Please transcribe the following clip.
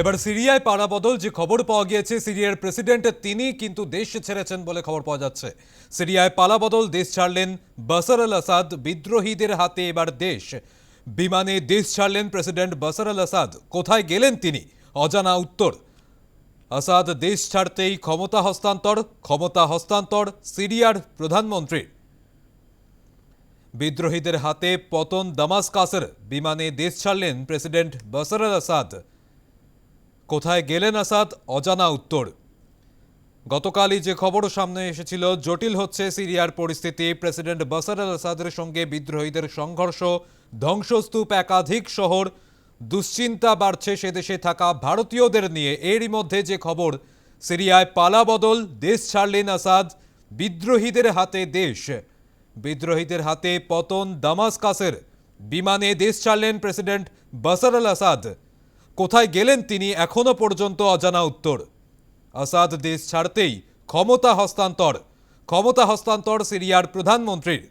এবার সিরিয়ায় পাড়াবদল যে খবর পাওয়া গিয়েছে, সিরিয়ার প্রেসিডেন্ট তিনি কিন্তু দেশ ছেড়েছেন বলে খবর পাওয়া যাচ্ছে। সিরিয়ায় পালাবদল দেশ ছাড়লেন বাসার আল আসাদ, বিদ্রোহীদের হাতে এবার দেশ। বিমানে দেশ ছাড়লেন প্রেসিডেন্ট বাসার আল আসাদ। কোথায় গেলেন তিনি? অজানা উত্তর। আসাদ দেশ ছাড়তেই ক্ষমতা হস্তান্তর ক্ষমতা হস্তান্তর সিরিয়ার প্রধানমন্ত্রীর। বিদ্রোহীদের হাতে পতন দামাসকাসের বিমানে দেশ ছাড়লেন প্রেসিডেন্ট বাসার আল আসাদ। কোথায় গেলেন আসাদ? অজানা উত্তর। গতকালই যে খবর সামনে এসেছিল, জটিল হচ্ছে সিরিয়ার পরিস্থিতি। প্রেসিডেন্ট বাসার আল আসাদের সঙ্গে বিদ্রোহীদের সংঘর্ষ, ধ্বংসস্তূপ একাধিক শহর, দুশ্চিন্তা বাড়ছে সে দেশে থাকা ভারতীয়দের নিয়ে। এরই মধ্যে যে খবর, সিরিয়ায় পালাবদল দেশ ছাড়লেন আসাদ, বিদ্রোহীদের হাতে দেশ। বিদ্রোহীদের হাতে পতন দামাসকাসের বিমানে দেশ ছাড়লেন প্রেসিডেন্ট বাসার আল আসাদ। কোথায় গেলেন তিনি এখনও পর্যন্ত অজানা উত্তর। আসাদ দেশ ছাড়তেই ক্ষমতা হস্তান্তর ক্ষমতা হস্তান্তর সিরিয়ার প্রধানমন্ত্রীর।